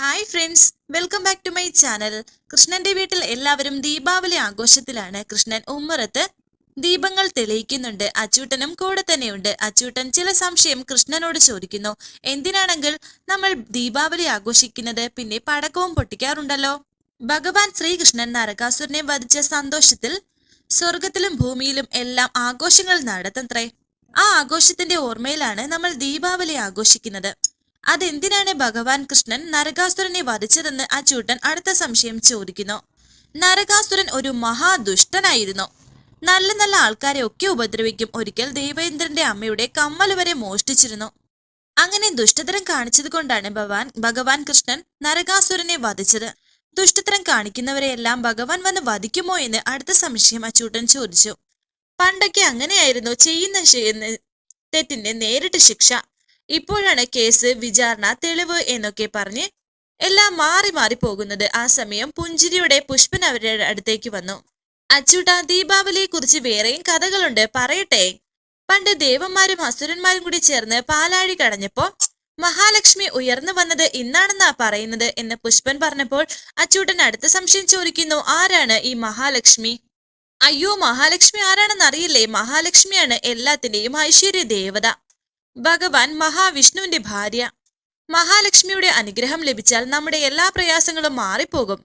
Hi friends welcome back to my channel കൃഷ്ണന്റെ വീട്ടിൽ എല്ലാവരും ദീപാവലി ആഘോഷത്തിലാണ്. കൃഷ്ണൻ ഉമ്മറത്ത് ദീപങ്ങൾ തെളിയിക്കുന്നുണ്ട്. അച്ചൂട്ടനും കൂടെ തന്നെയുണ്ട്. അച്ചൂട്ടൻ ചില സംശയം കൃഷ്ണനോട് ചോദിക്കുന്നു. എന്തിനാണെങ്കിൽ നമ്മൾ ദീപാവലി ആഘോഷിക്കുന്നത്? പിന്നെ പടക്കവും പൊട്ടിക്കാറുണ്ടല്ലോ. ഭഗവാൻ ശ്രീകൃഷ്ണൻ നരകാസുരനെ വധിച്ച സന്തോഷത്തിൽ സ്വർഗത്തിലും ഭൂമിയിലും എല്ലാം ആഘോഷങ്ങൾ നടത്തത്രേ. ആ ആഘോഷത്തിന്റെ ഓർമ്മയിലാണ് നമ്മൾ ദീപാവലി ആഘോഷിക്കുന്നത്. അതെന്തിനാണ് ഭഗവാൻ കൃഷ്ണൻ നരകാസുരനെ വധിച്ചതെന്ന് അച്ചൂട്ടൻ അടുത്ത സംശയം ചോദിക്കുന്നു. നരകാസുരൻ ഒരു മഹാദുഷ്ടനായിരുന്നു. നല്ല നല്ല ആൾക്കാരെ ഒക്കെ ഉപദ്രവിക്കും. ഒരിക്കൽ ദേവേന്ദ്രന്റെ അമ്മയുടെ കമ്മൽ വരെ മോഷ്ടിച്ചിരുന്നു. അങ്ങനെ ദുഷ്ടതരം കാണിച്ചത് കൊണ്ടാണ് ഭഗവാൻ ഭഗവാൻ കൃഷ്ണൻ നരകാസുരനെ വധിച്ചത്. ദുഷ്ടതരം കാണിക്കുന്നവരെയെല്ലാം ഭഗവാൻ വന്ന് വധിക്കുമോ എന്ന് അടുത്ത സംശയം അച്ചൂട്ടൻ ചോദിച്ചു. പണ്ടൊക്കെ അങ്ങനെയായിരുന്നു ചെയ്യുന്ന തെറ്റിന്റെ നേരിട്ട് ശിക്ഷ. ഇപ്പോഴാണ് കേസ് വിചാരണ തെളിവ് എന്നൊക്കെ പറഞ്ഞ് എല്ലാം മാറി മാറി പോകുന്നത്. ആ സമയം പുഞ്ചിരിയുടെ പുഷ്പൻ അവരുടെ അടുത്തേക്ക് വന്നു. അച്ചൂട്ട ദീപാവലിയെ കുറിച്ച് വേറെയും കഥകളുണ്ട്. പറയട്ടെ. പണ്ട് ദേവന്മാരും അസുരന്മാരും കൂടി ചേർന്ന് പാലാഴി കടഞ്ഞപ്പോ മഹാലക്ഷ്മി ഉയർന്നു വന്നത് ഇന്നാണെന്നാ പറയുന്നത് എന്ന് പുഷ്പൻ പറഞ്ഞപ്പോൾ അച്ചൂട്ടൻ അടുത്ത സംശയം ചോദിക്കുന്നു ആരാണ് ഈ മഹാലക്ഷ്മി? അയ്യോ മഹാലക്ഷ്മി ആരാണെന്ന് അറിയില്ലേ മഹാലക്ഷ്മിയാണ് എല്ലാത്തിന്റെയും ഐശ്വര്യ ദേവത. ഭഗവാൻ മഹാവിഷ്ണുവിന്റെ ഭാര്യ. മഹാലക്ഷ്മിയുടെ അനുഗ്രഹം ലഭിച്ചാൽ നമ്മുടെ എല്ലാ പ്രയാസങ്ങളും മാറിപ്പോകും.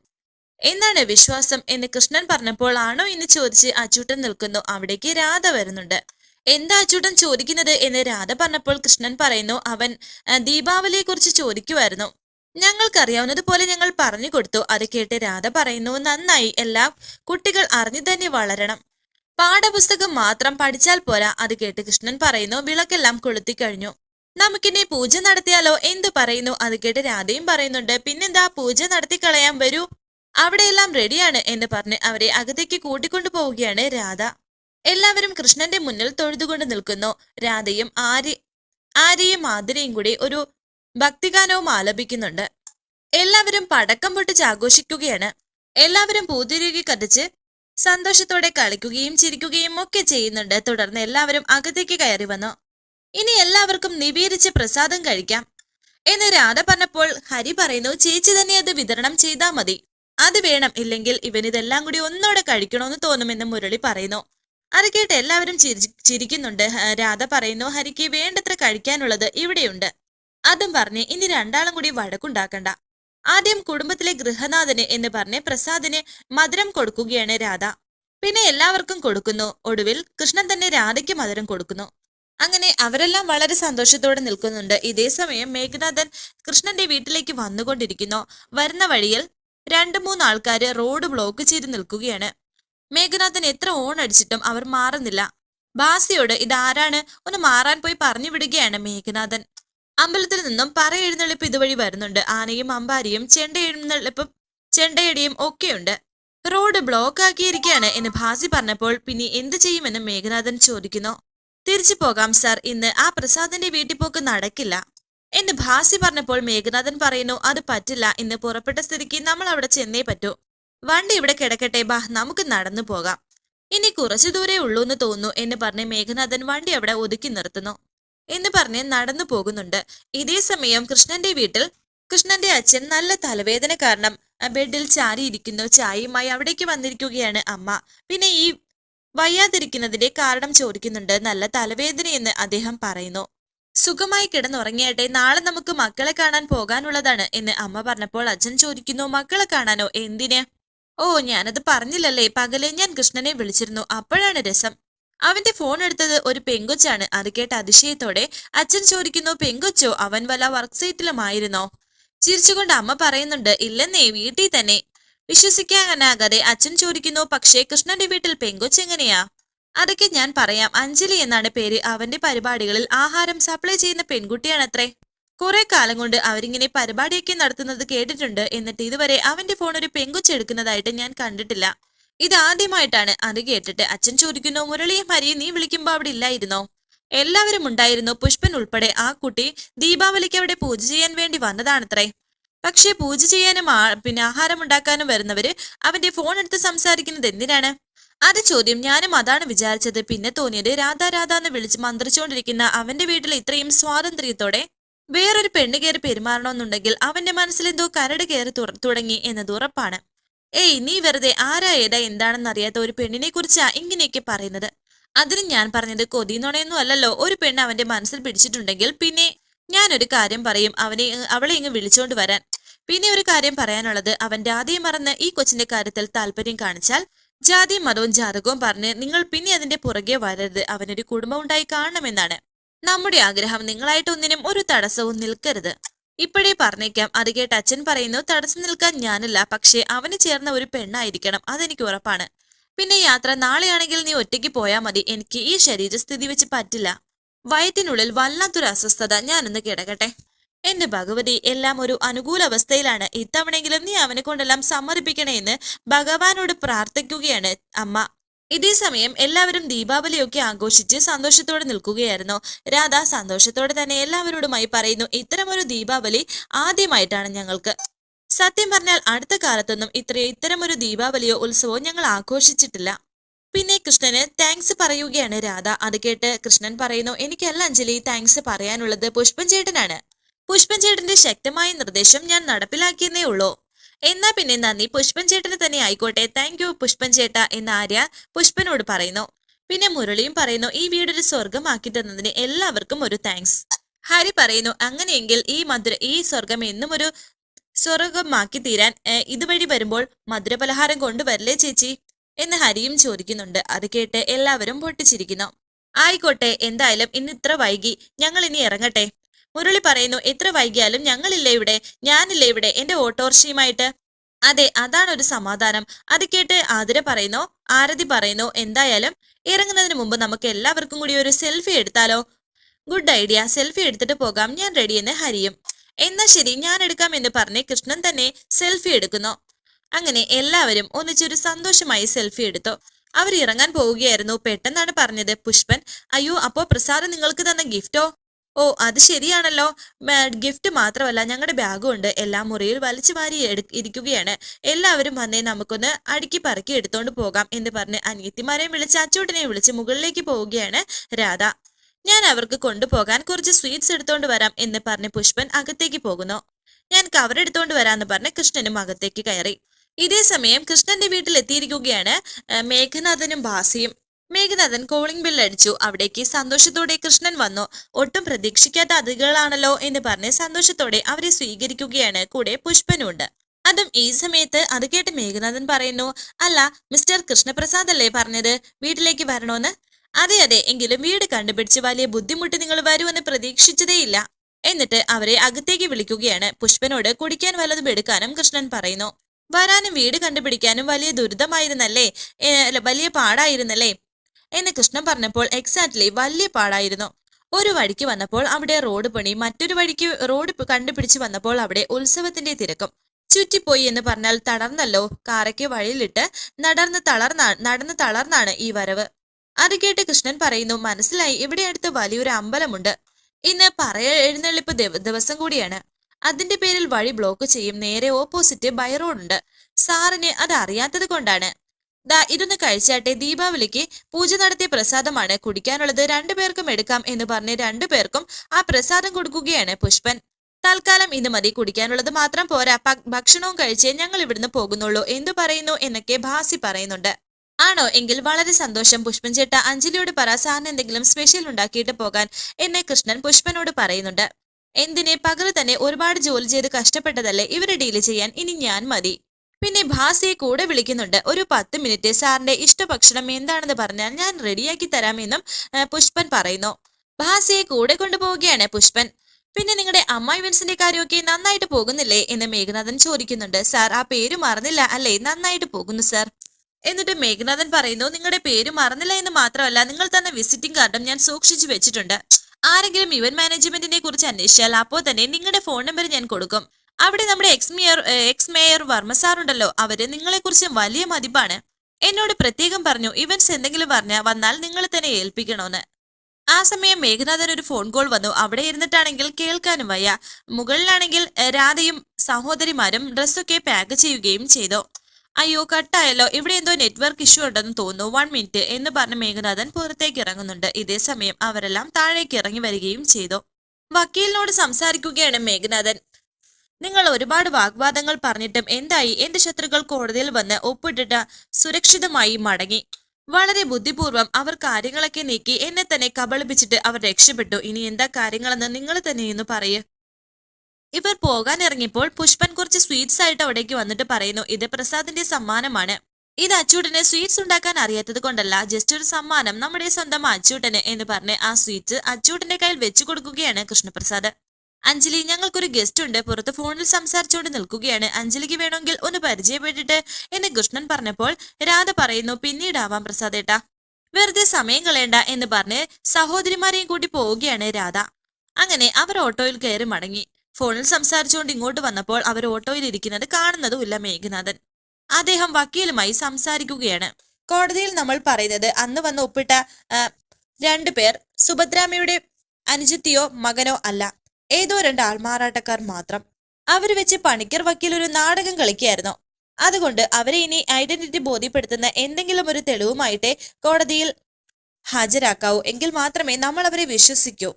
എന്നാണ് വിശ്വാസം എന്ന് കൃഷ്ണൻ പറഞ്ഞപ്പോൾ ആണോ എന്ന് ചോദിച്ച് അച്ചൂട്ടൻ നിൽക്കുന്നു. അവിടേക്ക് രാധ വരുന്നുണ്ട്. എന്താ അച്ചൂട്ടൻ ചോദിക്കുന്നത് എന്ന് രാധ പറഞ്ഞപ്പോൾ കൃഷ്ണൻ പറയുന്നു അവൻ ദീപാവലിയെ കുറിച്ച് ചോദിക്കുമായിരുന്നു ഞങ്ങൾക്കറിയാവുന്നതുപോലെ ഞങ്ങൾ പറഞ്ഞു കൊടുത്തു. അത് കേട്ട് രാധ പറയുന്നു നന്നായി. എല്ലാം കുട്ടികൾ അറിഞ്ഞു തന്നെ വളരണം. പാഠപുസ്തകം മാത്രം പഠിച്ചാൽ പോരാ അത് കേട്ട് കൃഷ്ണൻ പറയുന്നു വിളക്കെല്ലാം കൊളുത്തി കഴിഞ്ഞു. നമുക്കിനി പൂജ നടത്തിയാലോ? എന്തു പറയുന്നു? അത് കേട്ട് രാധയും പറയുന്നുണ്ട് പിന്നെന്താ? പൂജ നടത്തി കളയാൻ വരൂ. അവിടെയെല്ലാം റെഡിയാണ് എന്ന് പറഞ്ഞ് അവരെ അകത്തേക്ക് കൂട്ടിക്കൊണ്ടു പോവുകയാണ് രാധ. എല്ലാവരും കൃഷ്ണന്റെ മുന്നിൽ തൊഴുതുകൊണ്ട് നിൽക്കുന്നു. രാധയും ആര്യ ആര്യയും മാധുരയും കൂടി ഒരു ഭക്തിഗാനവും ആലപിക്കുന്നുണ്ട്. എല്ലാവരും പടക്കം പൊട്ടിച്ച് ആഘോഷിക്കുകയാണ്. എല്ലാവരും പൂതിരുകി കത്തിച്ച് സന്തോഷത്തോടെ കളിക്കുകയും ചിരിക്കുകയും ഒക്കെ ചെയ്യുന്നുണ്ട്. തുടർന്ന് എല്ലാവരും അകത്തേക്ക് കയറി വന്നു. ഇനി എല്ലാവർക്കും നിവേദിച്ച് പ്രസാദം കഴിക്കാം. എന്ന് രാധ പറഞ്ഞപ്പോൾ ഹരി പറയുന്നു ചേച്ചി തന്നെ അത് വിതരണം ചെയ്താൽ മതി. അത് വേണം. ഇല്ലെങ്കിൽ ഇവനിതെല്ലാം കൂടി ഒന്നോടെ കഴിക്കണമെന്ന് തോന്നുമെന്ന് മുരളി പറയുന്നു. അത് കേട്ട് എല്ലാവരും ചിരി ചിരിക്കുന്നുണ്ട്. രാധ പറയുന്നു ഹരിക്ക് വേണ്ടത്ര കഴിക്കാനുള്ളത് ഇവിടെയുണ്ട്. അതും പറഞ്ഞ് ഇനി രണ്ടാളും കൂടി വഴക്കുണ്ടാക്കണ്ട ആദ്യം കുടുംബത്തിലെ ഗൃഹനാഥന് എന്ന് പറഞ്ഞ് പ്രസാദിന് മധുരം കൊടുക്കുകയാണ് രാധ. പിന്നെ എല്ലാവർക്കും കൊടുക്കുന്നു. ഒടുവിൽ കൃഷ്ണൻ തന്നെ രാധയ്ക്ക് മധുരം കൊടുക്കുന്നു. അങ്ങനെ അവരെല്ലാം വളരെ സന്തോഷത്തോടെ നിൽക്കുന്നുണ്ട്. ഇതേ സമയം മേഘനാഥൻ കൃഷ്ണന്റെ വീട്ടിലേക്ക് വന്നുകൊണ്ടിരിക്കുന്നു. വരുന്ന വഴിയിൽ രണ്ടു മൂന്ന് ആൾക്കാര് റോഡ് ബ്ലോക്ക് ചെയ്ത് നിൽക്കുകയാണ്. മേഘനാഥൻ എത്ര ഓൺ അടിച്ചിട്ടും അവർ മാറുന്നില്ല. ബാസിയോട് ഇതാരാണ്? ഒന്ന് മാറാൻ പോയി പറഞ്ഞു വിടുകയാണ് മേഘനാഥൻ. അമ്പലത്തിൽ നിന്നും പറ എഴുന്നള്ളിപ്പ് ഇതുവഴി വരുന്നുണ്ട്. ആനയും അമ്പാരിയും ചെണ്ട എഴുന്നള്ളിപ്പും ചെണ്ടയടിയും ഒക്കെയുണ്ട്. റോഡ് ബ്ലോക്ക് ആക്കിയിരിക്കുകയാണ് എന്ന് ഭാസി പറഞ്ഞപ്പോൾ പിന്നെ എന്ത് ചെയ്യുമെന്ന് മേഘനാഥൻ ചോദിക്കുന്നു. തിരിച്ചു പോകാം സാർ ഇന്ന് ആ പ്രസാദിന്റെ വീട്ടിൽ പോക്ക് നടക്കില്ല എന്ന് ഭാസി പറഞ്ഞപ്പോൾ മേഘനാഥൻ പറയുന്നു അത് പറ്റില്ല. ഇന്ന് പുറപ്പെട്ട സ്ഥിതിക്ക് നമ്മൾ അവിടെ ചെന്നേ പറ്റൂ. വണ്ടി ഇവിടെ കിടക്കട്ടെ ബാ. നമുക്ക് നടന്നു പോകാം. ഇനി കുറച്ചു ദൂരേ ഉള്ളൂ എന്ന് തോന്നുന്നു എന്ന് പറഞ്ഞ് മേഘനാഥൻ വണ്ടി അവിടെ ഒതുക്കി നിർത്തുന്നു. എന്ന് പറഞ്ഞ് നടന്നു പോകുന്നുണ്ട്. ഇതേ സമയം കൃഷ്ണന്റെ വീട്ടിൽ കൃഷ്ണന്റെ അച്ഛൻ നല്ല തലവേദന കാരണം ബെഡിൽ ചാരിയിരിക്കുന്നു. ചായയുമായി അവിടേക്ക് വന്നിരിക്കുകയാണ് അമ്മ. പിന്നെ ഈ വയ്യാതിരിക്കുന്നതിന്റെ കാരണം ചോദിക്കുന്നുണ്ട്. നല്ല തലവേദനയെന്ന് അദ്ദേഹം പറയുന്നു. സുഖമായി കിടന്നുറങ്ങിയാട്ടെ നാളെ നമുക്ക് മക്കളെ കാണാൻ പോകാനുള്ളതാണ് എന്ന് അമ്മ പറഞ്ഞപ്പോൾ അച്ഛൻ ചോദിക്കുന്നു മക്കളെ കാണാനോ? എന്തിന്? ഓ ഞാനത് പറഞ്ഞില്ലല്ലേ. പകലെ ഞാൻ കൃഷ്ണനെ വിളിച്ചിരുന്നു. അപ്പോഴാണ് രസം. അവന്റെ ഫോൺ എടുത്തത് ഒരു പെങ്കൊച്ചാണ്. അത് കേട്ട അതിശയത്തോടെ അച്ഛൻ ചോദിക്കുന്നു പെങ്കൊച്ചോ അവൻ വല്ല വർക്ക് സൈറ്റിലുമായിരുന്നോ ചിരിച്ചുകൊണ്ട് അമ്മ പറയുന്നുണ്ട് ഇല്ലെന്നേ വീട്ടിൽ തന്നെ. വിശ്വസിക്കാനാകാതെ അച്ഛൻ ചോദിക്കുന്നു പക്ഷേ കൃഷ്ണന്റെ വീട്ടിൽ പെങ്കൊച്ചെങ്ങനെയാ അതൊക്കെ ഞാൻ പറയാം. അഞ്ജലി എന്നാണ് പേര്. അവന്റെ പരിപാടികളിൽ ആഹാരം സപ്ലൈ ചെയ്യുന്ന പെൺകുട്ടിയാണത്രേ. കുറെ കാലം കൊണ്ട് അവരിങ്ങനെ പരിപാടിയൊക്കെ നടത്തുന്നത് കേട്ടിട്ടുണ്ട്. എന്നിട്ട് ഇതുവരെ അവന്റെ ഫോൺ ഒരു പെങ്കുച്ചെടുക്കുന്നതായിട്ട് ഞാൻ കണ്ടിട്ടില്ല. ഇതാദ്യമായിട്ടാണ് അത് കേട്ടിട്ട് അച്ഛൻ ചോദിക്കുന്നു മുരളിയും ഹരിയും നീ വിളിക്കുമ്പോ അവിടെ ഇല്ലായിരുന്നോ? എല്ലാവരും ഉണ്ടായിരുന്നു. പുഷ്പൻ ഉൾപ്പെടെ ആ കുട്ടി ദീപാവലിക്ക് അവിടെ പൂജ ചെയ്യാൻ വേണ്ടി വന്നതാണത്രേ. പക്ഷേ പൂജ ചെയ്യാനും പിന്നെ ആഹാരം ഉണ്ടാക്കാനും വരുന്നവര് അവന്റെ ഫോൺ എടുത്ത് സംസാരിക്കുന്നത് എന്തിനാണ്? അത് ചോദ്യം. ഞാനും അതാണ് വിചാരിച്ചത്. പിന്നെ തോന്നിയത് രാധാ രാധ എന്ന് വിളിച്ച് മന്ത്രിച്ചുകൊണ്ടിരിക്കുന്ന അവന്റെ വീട്ടിൽ ഇത്രയും സ്വാതന്ത്ര്യത്തോടെ വേറൊരു പെണ്ണ് കയറി പെരുമാറണമെന്നുണ്ടെങ്കിൽ അവന്റെ മനസ്സിൽ എന്തോ കരട് കയറി തുടങ്ങി എന്നത് ഉറപ്പാണ്. ഏയ് നീ വെറുതെ ആരാ ഏതാ എന്താണെന്ന് അറിയാത്ത ഒരു പെണ്ണിനെ കുറിച്ചാ ഇങ്ങനെയൊക്കെ പറയുന്നത്? അതിന് ഞാൻ പറഞ്ഞത് കൊതിന്നുണയൊന്നും അല്ലല്ലോ. ഒരു പെണ്ണ് അവന്റെ മനസ്സിൽ പിടിച്ചിട്ടുണ്ടെങ്കിൽ പിന്നെ ഞാനൊരു കാര്യം പറയും. അവനെ അവളെ ഇങ്ങ് വിളിച്ചോണ്ട് വരാൻ. പിന്നെ ഒരു കാര്യം പറയാനുള്ളത്. അവൻ ആദ്യം മറന്ന് ഈ കൊച്ചിന്റെ കാര്യത്തിൽ താല്പര്യം കാണിച്ചാൽ ജാതിയും മതവും ജാതകവും പറഞ്ഞ് നിങ്ങൾ പിന്നെ അതിന്റെ പുറകെ വരരുത്. അവനൊരു കുടുംബം ഉണ്ടായി കാണണമെന്നാണ്. നമ്മുടെ ആഗ്രഹം നിങ്ങളായിട്ടൊന്നിനും ഒരു തടസ്സവും നിൽക്കരുത്. ഇപ്പോഴേ പറഞ്ഞേക്കാം. അത് കേട്ട് അച്ഛൻ പറയുന്നു തടസ്സം നിൽക്കാൻ ഞാനല്ല പക്ഷേ അവന് ചേർന്ന ഒരു പെണ്ണായിരിക്കണം. അതെനിക്ക് ഉറപ്പാണ്. പിന്നെ യാത്ര നാളെയാണെങ്കിൽ നീ ഒറ്റയ്ക്ക് പോയാൽ മതി. എനിക്ക് ഈ ശരീരസ്ഥിതി വെച്ച് പറ്റില്ല. വയറ്റിനുള്ളിൽ വല്ലാത്തൊരു അസ്വസ്ഥത. ഞാനൊന്ന് കിടക്കട്ടെ. എന്റെ ഭഗവതി എല്ലാം ഒരു അനുകൂല അവസ്ഥയിലാണ്. ഇത്തവണെങ്കിലും നീ അവനെ കൊണ്ടെല്ലാം സമ്മതിപ്പിക്കണേ എന്ന് ഭഗവാനോട് പ്രാർത്ഥിക്കുകയാണ് അമ്മ. ഇതേ സമയം എല്ലാവരും ദീപാവലിയൊക്കെ ആഘോഷിച്ച് സന്തോഷത്തോടെ നിൽക്കുകയായിരുന്നു. രാധ സന്തോഷത്തോടെ തന്നെ എല്ലാവരോടുമായി പറയുന്നു ഇത്തരമൊരു ദീപാവലി ആദ്യമായിട്ടാണ് ഞങ്ങൾക്ക്. സത്യം പറഞ്ഞാൽ അടുത്ത കാലത്തൊന്നും ഇത്ര ഇത്തരമൊരു ദീപാവലിയോ ഉത്സവമോ ഞങ്ങൾ ആഘോഷിച്ചിട്ടില്ല. പിന്നെ കൃഷ്ണന് താങ്ക്സ് പറയുകയാണ് രാധ. അത് കേട്ട് കൃഷ്ണൻ പറയുന്നു എനിക്കല്ല അഞ്ജലി താങ്ക്സ് പറയാനുള്ളത് പുഷ്പൻ ചേട്ടനാണ് പുഷ്പൻ ചേട്ടന്റെ ശക്തമായ നിർദ്ദേശം ഞാൻ നടപ്പിലാക്കിയെന്നേ ഉള്ളൂ. എന്നാ പിന്നെ നന്ദി. പുഷ്പൻ ചേട്ടന് തന്നെ ആയിക്കോട്ടെ. താങ്ക് യു പുഷ്പൻ ചേട്ട എന്ന് ആര്യ പുഷ്പനോട് പറയുന്നു. പിന്നെ മുരളിയും പറയുന്നു ഈ വീടൊരു സ്വർഗമാക്കി തന്നതിന് എല്ലാവർക്കും ഒരു താങ്ക്സ് ഹരി പറയുന്നു അങ്ങനെയെങ്കിൽ ഈ മധുര ഈ സ്വർഗം എന്നും ഒരു സ്വർഗമാക്കി തീരാൻ ഇതുവഴി വരുമ്പോൾ മധുരപലഹാരം കൊണ്ടുവരില്ലേ ചേച്ചി? എന്ന് ഹരിയും ചോദിക്കുന്നുണ്ട്. അത് കേട്ട് എല്ലാവരും പൊട്ടിച്ചിരിക്കുന്നു. ആയിക്കോട്ടെ എന്തായാലും ഇന്ന് ഇത്ര വൈകി. ഞങ്ങൾ ഇനി ഇറങ്ങട്ടെ. മുരളി പറയുന്നു എത്ര വൈകിയാലും ഞങ്ങളില്ലേ ഇവിടെ? ഞാനില്ലേ ഇവിടെ? എന്റെ ഓട്ടോറിക്ഷയുമായിട്ട്? അതെ അതാണ് ഒരു സമാധാനം. അത് കേട്ട് ആതിര പറയുന്നു ആരതി പറയുന്നു എന്തായാലും ഇറങ്ങുന്നതിന് മുമ്പ് നമുക്ക് എല്ലാവർക്കും കൂടി ഒരു സെൽഫി എടുത്താലോ? ഗുഡ് ഐഡിയ സെൽഫി എടുത്തിട്ട് പോകാം. ഞാൻ റെഡിയെന്ന് ഹരിയും. എന്നാ ശരി ഞാൻ എടുക്കാം എന്ന് പറഞ്ഞ് കൃഷ്ണൻ തന്നെ സെൽഫി എടുക്കുന്നു. അങ്ങനെ എല്ലാവരും ഒന്നിച്ചൊരു സന്തോഷമായി സെൽഫി എടുത്തു. അവർ ഇറങ്ങാൻ പോവുകയായിരുന്നു. പെട്ടെന്നാണ് പറഞ്ഞത് പുഷ്പൻ അയ്യോ അപ്പോ പ്രസാദ് നിങ്ങൾക്ക് തന്ന ഗിഫ്റ്റോ? ഓ അത് ശരിയാണല്ലോ. ഗിഫ്റ്റ് മാത്രമല്ല ഞങ്ങളുടെ ബാഗും ഉണ്ട് എല്ലാ മുറിയിൽ വലിച്ചു വാരി ഇരിക്കുകയാണ്. എല്ലാവരും വന്നേ നമുക്കൊന്ന് അടുക്കി പറക്കി എടുത്തോണ്ട് പോകാം എന്ന് പറഞ്ഞ് അനിയത്തിമാരെയും വിളിച്ച് അച്ചൂട്ടിനെയും വിളിച്ച് മുകളിലേക്ക് പോവുകയാണ് രാധ. ഞാൻ അവർക്ക് കൊണ്ടുപോകാൻ കുറച്ച് സ്വീറ്റ്സ് എടുത്തോണ്ട് വരാം എന്ന് പറഞ്ഞ് പുഷ്പൻ അകത്തേക്ക് പോകുന്നു. ഞാൻ കവർ എടുത്തോണ്ട് വരാന്ന് പറഞ്ഞ് കൃഷ്ണനും അകത്തേക്ക് കയറി. ഇതേ സമയം കൃഷ്ണന്റെ വീട്ടിൽ എത്തിയിരിക്കുകയാണ് മേഘനാഥനും ഭാസിയും മേഘനാഥൻ കോളിംഗ് ബിൽ അടിച്ചു. അവിടേക്ക് സന്തോഷത്തോടെ കൃഷ്ണൻ വന്നു. ഒട്ടും പ്രതീക്ഷിക്കാത്ത അതിഥികളാണല്ലോ എന്ന് പറഞ്ഞ് സന്തോഷത്തോടെ അവരെ സ്വീകരിക്കുകയാണ് കൂടെ പുഷ്പനുണ്ട്. അതും ഈ സമയത്ത് അത് കേട്ട് മേഘനാഥൻ പറയുന്നു അല്ല മിസ്റ്റർ കൃഷ്ണപ്രസാദ് അല്ലേ പറഞ്ഞത്? വീട്ടിലേക്ക് വരണോന്ന്? അതെ അതെ എങ്കിലും വീട് കണ്ടുപിടിച്ച് വലിയ ബുദ്ധിമുട്ട് നിങ്ങൾ വരുമെന്ന് പ്രതീക്ഷിച്ചതേയില്ല. എന്നിട്ട് അവരെ അകത്തേക്ക് വിളിക്കുകയാണ്. പുഷ്പനോട് കുടിക്കാൻ വല്ലതും എടുക്കാനും കൃഷ്ണൻ പറയുന്നു. വരാനും വീട് കണ്ടുപിടിക്കാനും വലിയ ദുരിതമായിരുന്നല്ലേ? വലിയ പാടായിരുന്നല്ലേ? എന്ന് കൃഷ്ണൻ പറഞ്ഞപ്പോൾ എക്സാക്ട്ലി വലിയ പാടായിരുന്നു. ഒരു വഴിക്ക് വന്നപ്പോൾ അവിടെ റോഡ് പണി മറ്റൊരു വഴിക്ക് റോഡ് കണ്ടുപിടിച്ച് വന്നപ്പോൾ അവിടെ ഉത്സവത്തിന്റെ തിരക്കും. ചുറ്റിപ്പോയി എന്ന് പറഞ്ഞാൽ തളർന്നല്ലോ കാറയ്ക്ക് വഴിയിലിട്ട് നടന്ന് തളർന്നാ നടന്ന് തളർന്നാണ് ഈ വരവ്. അത് കേട്ട് കൃഷ്ണൻ പറയുന്നു മനസ്സിലായി ഇവിടെ അടുത്ത് വലിയൊരു അമ്പലമുണ്ട്. ഇന്ന് പറയ എഴുന്നള്ളിപ്പ് ദിവസം കൂടിയാണ്. അതിന്റെ പേരിൽ വഴി ബ്ലോക്ക് ചെയ്യും. നേരെ ഓപ്പോസിറ്റ് ബൈ റോഡുണ്ട് സാറിന് അത് അറിയാത്തത് കൊണ്ടാണ്. ദാ ഇതൊന്ന് കഴിച്ചാട്ടെ. ദീപാവലിക്ക് പൂജ നടത്തിയ പ്രസാദമാണ് കുടിക്കാനുള്ളത്. രണ്ടുപേർക്കും എടുക്കാം എന്ന് പറഞ്ഞ് രണ്ടുപേർക്കും ആ പ്രസാദം കൊടുക്കുകയാണ് പുഷ്പൻ. തൽക്കാലം ഇന്ന് മതി. കുടിക്കാനുള്ളത് മാത്രം പോരാ. ഭക്ഷണവും കഴിച്ചേ ഞങ്ങൾ ഇവിടുന്ന് പോകുന്നുള്ളൂ. എന്തു പറയുന്നു എന്നൊക്കെ ഭാസി പറയുന്നുണ്ട്. ആണോ? എങ്കിൽ വളരെ സന്തോഷം. പുഷ്പൻ ചേട്ട അഞ്ജലിയോട് പറ. സാറിന് എന്തെങ്കിലും സ്പെഷ്യൽ ഉണ്ടാക്കിയിട്ട് പോകാൻ എന്നെ കൃഷ്ണൻ പുഷ്പനോട് പറയുന്നുണ്ട്. എന്തിനെ? പകർ തന്നെ ഒരുപാട് ജോലി ചെയ്ത് കഷ്ടപ്പെട്ടതല്ലേ? ഇവരെ ഡീൽ ചെയ്യാൻ ഇനി ഞാൻ മതി. പിന്നെ ഭാസിയെ കൂടെ വിളിക്കുന്നുണ്ട്. ഒരു പത്ത് മിനിറ്റ്. സാറിന്റെ ഇഷ്ടഭക്ഷണം എന്താണെന്ന് പറഞ്ഞാൽ ഞാൻ റെഡിയാക്കി തരാമെന്നും പുഷ്പൻ പറയുന്നു. ഭാസിയെ കൂടെ കൊണ്ടുപോവുകയാണ് പുഷ്പൻ. പിന്നെ നിങ്ങളുടെ അമ്മായി വിൻസിന്റെ കാര്യമൊക്കെ നന്നായിട്ട് പോകുന്നില്ലേ എന്ന് മേഘനാഥൻ ചോദിക്കുന്നുണ്ട്. സാർ ആ പേര് മറന്നില്ല അല്ലേ? നന്നായിട്ട് പോകുന്നു സാർ. എന്നിട്ട് മേഘനാഥൻ പറയുന്നു നിങ്ങളുടെ പേര് മറന്നില്ല എന്ന് മാത്രമല്ല നിങ്ങൾ തന്ന വിസിറ്റിംഗ് കാർഡും ഞാൻ സൂക്ഷിച്ചു വെച്ചിട്ടുണ്ട്. ആരെങ്കിലും ഇവന്റ് മാനേജ്മെന്റിനെ കുറിച്ച് അന്വേഷിച്ചാൽ അപ്പോൾ തന്നെ നിങ്ങളുടെ ഫോൺ നമ്പർ ഞാൻ കൊടുക്കും. അവിടെ നമ്മുടെ ex mayor ex mayor Varma സാറുണ്ടല്ലോ അവർ നിങ്ങളെ കുറിച്ച് വലിയ മതിപ്പാണ്. എന്നോട് പ്രത്യേകം പറഞ്ഞു ഇവൻസ് എന്തെങ്കിലും പറഞ്ഞാൽ വന്നാൽ നിങ്ങൾ തന്നെ ഏൽപ്പിക്കണമെന്ന് ആ സമയം മേഘനാഥൻ ഒരു ഫോൺ കോൾ വന്നു. അവിടെ ഇരുന്നിട്ടാണെങ്കിൽ കേൾക്കാനും വയ്യ. മുകളിലാണെങ്കിൽ രാധയും സഹോദരിമാരും ഡ്രസ്സൊക്കെ പാക്ക് ചെയ്യുകയും ചെയ്തു. അയ്യോ കട്ടായല്ലോ. ഇവിടെ എന്തോ നെറ്റ്വർക്ക് ഇഷ്യൂ ഉണ്ടെന്ന് തോന്നുന്നു. വൺ മിനിറ്റ് എന്ന് പറഞ്ഞ് മേഘനാഥൻ പുറത്തേക്ക് ഇറങ്ങുന്നുണ്ട്. ഇതേ സമയം അവരെല്ലാം താഴേക്ക് ഇറങ്ങി വരികയും ചെയ്തു. വക്കീലിനോട് സംസാരിക്കുകയാണ് മേഘനാഥൻ. നിങ്ങൾ ഒരുപാട് വാഗ്വാദങ്ങൾ പറഞ്ഞിട്ടും എന്തായി? എന്റെ ശത്രുക്കൾ കോടതിയിൽ വന്ന് ഒപ്പിട്ടിട്ട് സുരക്ഷിതമായി മടങ്ങി? വളരെ ബുദ്ധിപൂർവം അവർ കാര്യങ്ങളൊക്കെ നീക്കി എന്നെ തന്നെ കബളിപ്പിച്ചിട്ട് അവർ രക്ഷപ്പെട്ടു. ഇനി എന്താ കാര്യങ്ങളെന്ന് നിങ്ങൾ തന്നെ എന്ന് പറയൂ. ഇവർ പോകാൻ ഇറങ്ങിയപ്പോൾ പുഷ്പൻ കുറച്ച് സ്വീറ്റ്സ് ആയിട്ട് അവിടേക്ക് വന്നിട്ട് പറയുന്നു ഇത് പ്രസാദിന്റെ സമ്മാനമാണ്. ഇത് അച്ചൂട്ടന് സ്വീറ്റ്സ് ഉണ്ടാക്കാൻ അറിയാത്തത് കൊണ്ടല്ല ജസ്റ്റ് ഒരു സമ്മാനം. നമ്മുടെ സ്വന്തം അച്ചൂട്ടന് എന്ന് പറഞ്ഞ് ആ സ്വീറ്റ്സ് അച്ചൂട്ടന്റെ കയ്യിൽ വെച്ചു കൊടുക്കുകയാണ് കൃഷ്ണപ്രസാദ്. അഞ്ജലി ഞങ്ങൾക്കൊരു ഗസ്റ്റ് ഉണ്ട്. പുറത്ത് ഫോണിൽ സംസാരിച്ചുകൊണ്ട് നിൽക്കുകയാണ്. അഞ്ജലിക്ക് വേണമെങ്കിൽ ഒന്ന് പരിചയപ്പെട്ടിട്ട് എന്ന് കൃഷ്ണൻ പറഞ്ഞപ്പോൾ രാധ പറയുന്നു പിന്നീടാവാം പ്രസാദേട്ട വെറുതെ സമയം കളയണ്ട എന്ന് പറഞ്ഞ് സഹോദരിമാരെയും കൂട്ടി പോവുകയാണ് രാധ. അങ്ങനെ അവർ ഓട്ടോയിൽ കയറി മടങ്ങി. ഫോണിൽ സംസാരിച്ചുകൊണ്ട് ഇങ്ങോട്ട് വന്നപ്പോൾ അവർ ഓട്ടോയിൽ ഇരിക്കുന്നത് കാണുന്നതുമില്ല മേഘനാഥൻ. അദ്ദേഹം വക്കീലുമായി സംസാരിക്കുകയാണ്. കോടതിയിൽ നമ്മൾ പറയുന്നത് അന്ന് വന്ന് ഒപ്പിട്ട രണ്ടു പേർ സുഭദ്രാമയുടെ അനുജത്തിയോ മകനോ അല്ല. ഏതോ രണ്ട് ആൾമാറാട്ടക്കാർ മാത്രം അവർ വെച്ച് പണിക്കർ വക്കീൽ ഒരു നാടകം കളിക്കുകയായിരുന്നു. അതുകൊണ്ട് അവരെ ഇനി ഐഡന്റിറ്റി ബോധ്യപ്പെടുത്തുന്ന എന്തെങ്കിലും ഒരു തെളിവുമായിട്ടേ കോടതിയിൽ ഹാജരാക്കാവൂ. എങ്കിൽ മാത്രമേ നമ്മൾ അവരെ വിശ്വസിക്കൂ.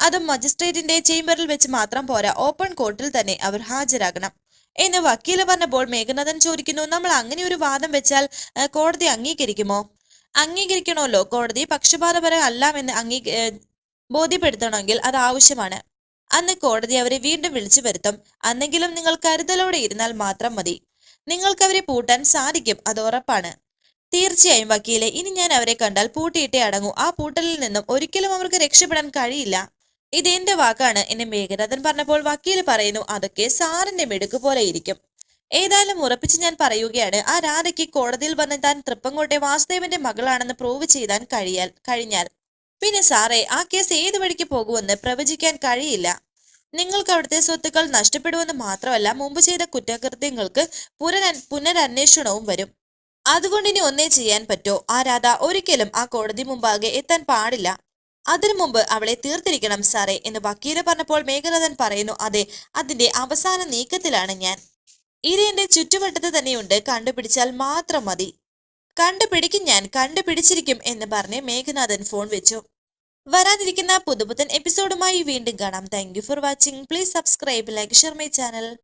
അതും മജിസ്ട്രേറ്റിന്റെ ചേംബറിൽ വെച്ച് മാത്രം പോരാ. ഓപ്പൺ കോർട്ടിൽ തന്നെ അവർ ഹാജരാകണം. എന്ന് വക്കീൽ പറഞ്ഞപ്പോൾ മേഘനാഥൻ ചോദിക്കുന്നു നമ്മൾ അങ്ങനെ ഒരു വാദം വെച്ചാൽ കോടതി അംഗീകരിക്കുമോ? അംഗീകരിക്കണമല്ലോ കോടതി. പക്ഷപാതപരം അല്ലാമെന്ന് അംഗീ ബോധ്യപ്പെടുത്തണമെങ്കിൽ അത് ആവശ്യമാണ്. അന്ന് കോടതി അവരെ വീണ്ടും വിളിച്ചു വരുത്തും. അന്നെങ്കിലും നിങ്ങൾ കരുതലോടെ ഇരുന്നാൽ മാത്രം മതി. നിങ്ങൾക്ക് അവരെ പൂട്ടാൻ സാധിക്കും അത് ഉറപ്പാണ്. തീർച്ചയായും വക്കീലെ ഇനി ഞാൻ അവരെ കണ്ടാൽ പൂട്ടിയിട്ടേ അടങ്ങൂ. ആ പൂട്ടലിൽ നിന്നും ഒരിക്കലും അവർക്ക് രക്ഷപ്പെടാൻ കഴിയില്ല. ഇതെന്റെ വാക്കാണ് എന്നെ മേഘനാഥൻ പറഞ്ഞപ്പോൾ വക്കീൽ പറയുന്നു അതൊക്കെ സാറിന്റെ മെടുക്ക് പോലെ ഇരിക്കും. ഏതായാലും ഉറപ്പിച്ച് ഞാൻ പറയുകയാണ് ആ രാധയ്ക്ക് കോടതിയിൽ വന്ന് താൻ തൃപ്പങ്കോട്ടെ വാസുദേവന്റെ മകളാണെന്ന് പ്രൂവ് ചെയ്താൻ കഴിയാൽ കഴിഞ്ഞാൽ. പിന്നെ സാറേ ആ കേസ് ഏത് വഴിക്ക് പോകുമെന്ന് പ്രവചിക്കാൻ കഴിയില്ല. നിങ്ങൾക്ക് അവിടുത്തെ സ്വത്തുക്കൾ നഷ്ടപ്പെടുമെന്ന് മാത്രമല്ല മുമ്പ് ചെയ്ത കുറ്റകൃത്യങ്ങൾക്ക് പുനര പുനരന്വേഷണവും വരും. അതുകൊണ്ട് ഇനി ഒന്നേ ചെയ്യാൻ പറ്റോ? ആ രാധ ഒരിക്കലും ആ കോടതി മുമ്പാകെ എത്താൻ പാടില്ല. അതിനു മുമ്പ് അവളെ തീർത്തിരിക്കണം സാറേ എന്ന് വക്കീൽ പറഞ്ഞപ്പോൾ മേഘനാഥൻ പറയുന്നു അതെ അതിന്റെ അവസാന നീക്കത്തിലാണ് ഞാൻ. ഇത് എന്റെ ചുറ്റുവട്ടത്ത് തന്നെയുണ്ട്. കണ്ടുപിടിച്ചാൽ മാത്രം മതി. കണ്ടുപിടിക്കും ഞാൻ കണ്ടുപിടിച്ചിരിക്കും എന്ന് പറഞ്ഞ് മേഘനാഥൻ ഫോൺ വെച്ചു. വരാനിരിക്കുന്ന പുതുപുത്തൻ എപ്പിസോഡുമായി വീണ്ടും കാണാം. Thank for watching please subscribe like share my channel